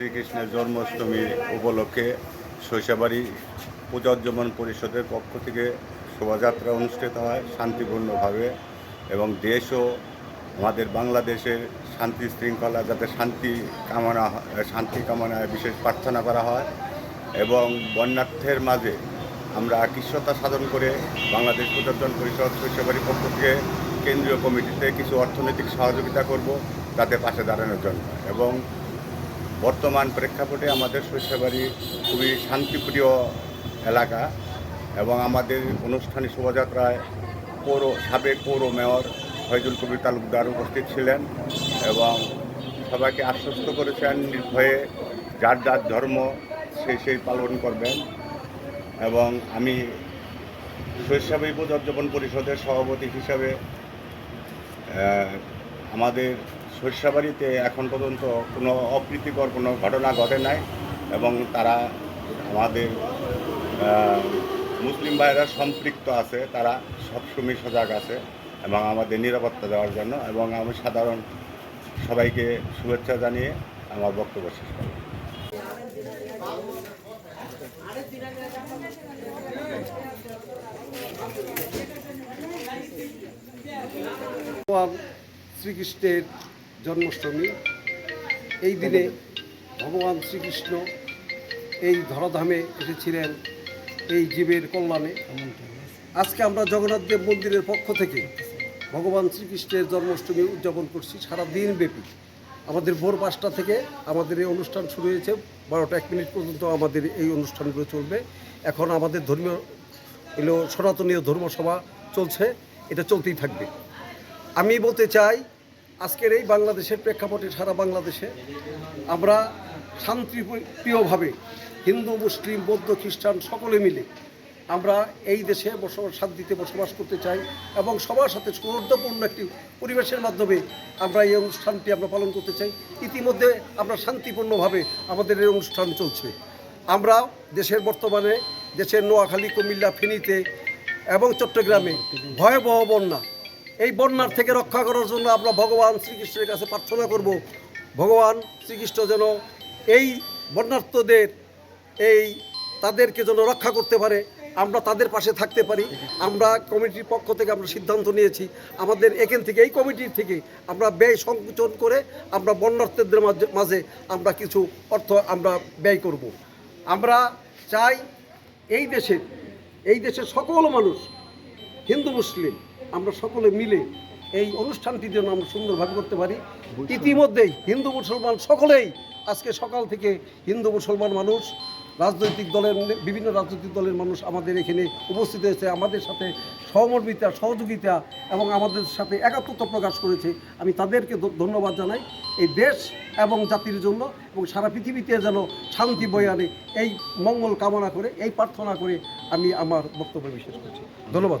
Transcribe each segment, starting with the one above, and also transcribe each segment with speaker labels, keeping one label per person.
Speaker 1: শ্রীকৃষ্ণের জন্মাষ্টমী উপলক্ষে শৈশবাড়ি পূজোজ্জীবন পরিষদের পক্ষ থেকে শোভাযাত্রা অনুষ্ঠিত হয় শান্তিপূর্ণভাবে এবং দেশও আমাদের বাংলাদেশের শান্তি শৃঙ্খলা, যাতে শান্তি কামনা শান্তি কামনায় বিশেষ প্রার্থনা করা হয় এবং বন্যার্থের মাঝে আমরা কৃষ্ণতা সাধন করে বাংলাদেশ পূজোজ্জন পরিষদ শৈশবাড়ির পক্ষ থেকে কেন্দ্রীয় কমিটিতে কিছু অর্থনৈতিক সহযোগিতা করব, তাতে পাশে দাঁড়ানোর জন্য। এবং বর্তমান প্রেক্ষাপটে আমাদের শৈশবাড়ি খুবই শান্তিপ্রিয় এলাকা এবং আমাদের অনুষ্ঠানে শোভাযাত্রায় পৌর, সাবেক পৌর মেয়র ফয়জুল কবির তালুকদার উপস্থিত ছিলেন এবং সবাইকে আশ্বস্ত করেছেন নির্ভয়ে যার যার ধর্ম সেই সেই পালন করবেন এবং আমি শৈশবাড়ি পুজোজ্জীবন পরিষদের সভাপতি হিসাবে আমাদের শস্যাবাড়িতে এখন পর্যন্ত কোনো অপ্রীতিকর কোনো ঘটনা ঘটে নাই এবং তারা আমাদের মুসলিম ভাইরা সম্পৃক্ত আছে, তারা সবসময় সজাগ আছে এবং আমাদের নিরাপত্তা দেওয়ার জন্য এবং আমি সাধারণ সবাইকে শুভেচ্ছা জানিয়ে আমার বক্তব্য শেষ করি
Speaker 2: শ্রীকৃষ্ণের জন্মাষ্টমী। এই দিনে ভগবান শ্রীকৃষ্ণ এই ধরাধামে এসেছিলেন এই জীবের কল্যাণে। আজকে আমরা জগন্নাথ দেব মন্দিরের পক্ষ থেকে ভগবান শ্রীকৃষ্ণের জন্মাষ্টমী উদযাপন করছি সারা দিন ব্যাপী। আমাদের ভোর পাঁচটা থেকে আমাদের এই অনুষ্ঠান শুরু হয়েছে। বারোটা এক মিনিট পর্যন্ত আমাদের এই অনুষ্ঠানগুলো চলবে। এখন আমাদের ধর্মীয় এলো সনাতনীয় ধর্মসভা চলছে। এটা চলতেই থাকবে। আমি বলতে চাই আজকের এই বাংলাদেশের প্রেক্ষাপটে সারা বাংলাদেশে আমরা শান্তিপ্রিয়ভাবে হিন্দু, মুসলিম, বৌদ্ধ, খ্রিস্টান সকলে মিলে আমরা এই দেশে বসবাস, শান্তিতে বসবাস করতে চাই এবং সবার সাথে সৌহার্দ্যপূর্ণ একটি পরিবেশের মাধ্যমে আমরা এই অনুষ্ঠানটি আমরা পালন করতে চাই। ইতিমধ্যে আমরা শান্তিপূর্ণভাবে আমাদের এই অনুষ্ঠান চলছে। আমরা দেশের বর্তমানে, দেশের নোয়াখালী, কুমিল্লা, ফেনীতে এবং চট্টগ্রামে ভয়াবহ বন্যা এই বন্যার থেকে রক্ষা করার জন্য আমরা ভগবান শ্রীকৃষ্ণের কাছে প্রার্থনা করব। ভগবান শ্রীকৃষ্ণ যেন এই বন্যার্থদের এই তাদেরকে যেন রক্ষা করতে পারে, আমরা তাদের পাশে থাকতে পারি। আমরা কমিটির পক্ষ থেকে আমরা সিদ্ধান্ত নিয়েছি, আমাদের এখান থেকে, এই কমিটির থেকে আমরা ব্যয় সংকোচন করে আমরা বন্যার্থীদের মাঝে- আমরা কিছু অর্থ আমরা ব্যয় করব। আমরা চাই এই দেশের এই দেশের সকল মানুষ হিন্দু, মুসলিম আমরা সকলে মিলে এই অনুষ্ঠানটি যেন আমরা সুন্দরভাবে করতে পারি। ইতিমধ্যেই হিন্দু মুসলমান সকলেই আজকে সকাল থেকে হিন্দু মুসলমান মানুষ রাজনৈতিক দলের বিভিন্ন রাজনৈতিক দলের মানুষ আমাদের এখানে উপস্থিত হয়েছে আমাদের সাথে সহমর্মিতা সহযোগিতা এবং আমাদের সাথে একাত্মতা প্রকাশ করেছে। আমি তাদেরকে ধন্যবাদ জানাই এই দেশ এবং জাতির জন্য এবং সারা পৃথিবীতে যেন শান্তি বয়ে আনে এই মঙ্গল কামনা করে এই প্রার্থনা করে আমি আমার বক্তব্য বিশেষ করছি। ধন্যবাদ।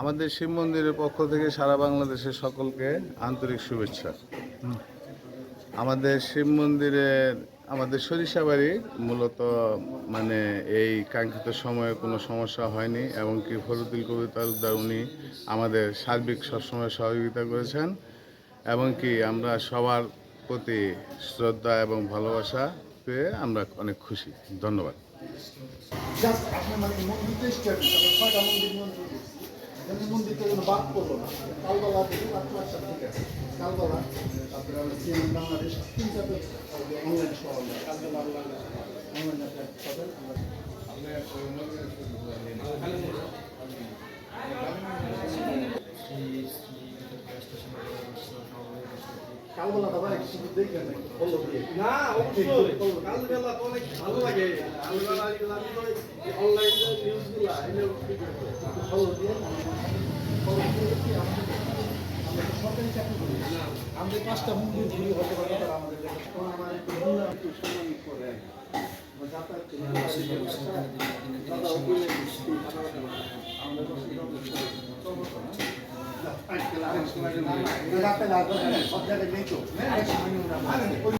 Speaker 3: আমাদের
Speaker 4: শিব মন্দিরের পক্ষ থেকে সারা বাংলাদেশের সকলকে আন্তরিক শুভেচ্ছা। আমাদের শিব মন্দিরের, আমাদের সরিষাবাড়ি মূলত মানে এই কাঙ্ক্ষিত সময়ে কোনো সমস্যা হয়নি এবং কি ফরুদ্দিল কবির তালুকদার উনি আমাদের সার্বিক সবসময় সহযোগিতা করেছেন এবং কি আমরা সবার প্রতি শ্রদ্ধা এবং ভালোবাসা পেয়ে আমরা অনেক খুশি। ধন্যবাদ।
Speaker 3: মানে মন্দিরটা যেন বাদ পড়ল না। কালবালা থেকে ঠিক আছে। কালবালা, তারপরে আমরা সিএম বাংলাদেশ তিনটাতে অনলাইন সহ কালবালা অনলাইন পাবেন আমরা কালবালা দাদা একটু দেখবেন
Speaker 2: না, অবশ্যই। কালবেলা তো অনেক ভালো লাগে। কালবেলা আমি অনলাইনে
Speaker 3: আমাদের পাঁচটা মন্দির ঘুরি হতে পারে আমাদের সব জায়গায় নেই তো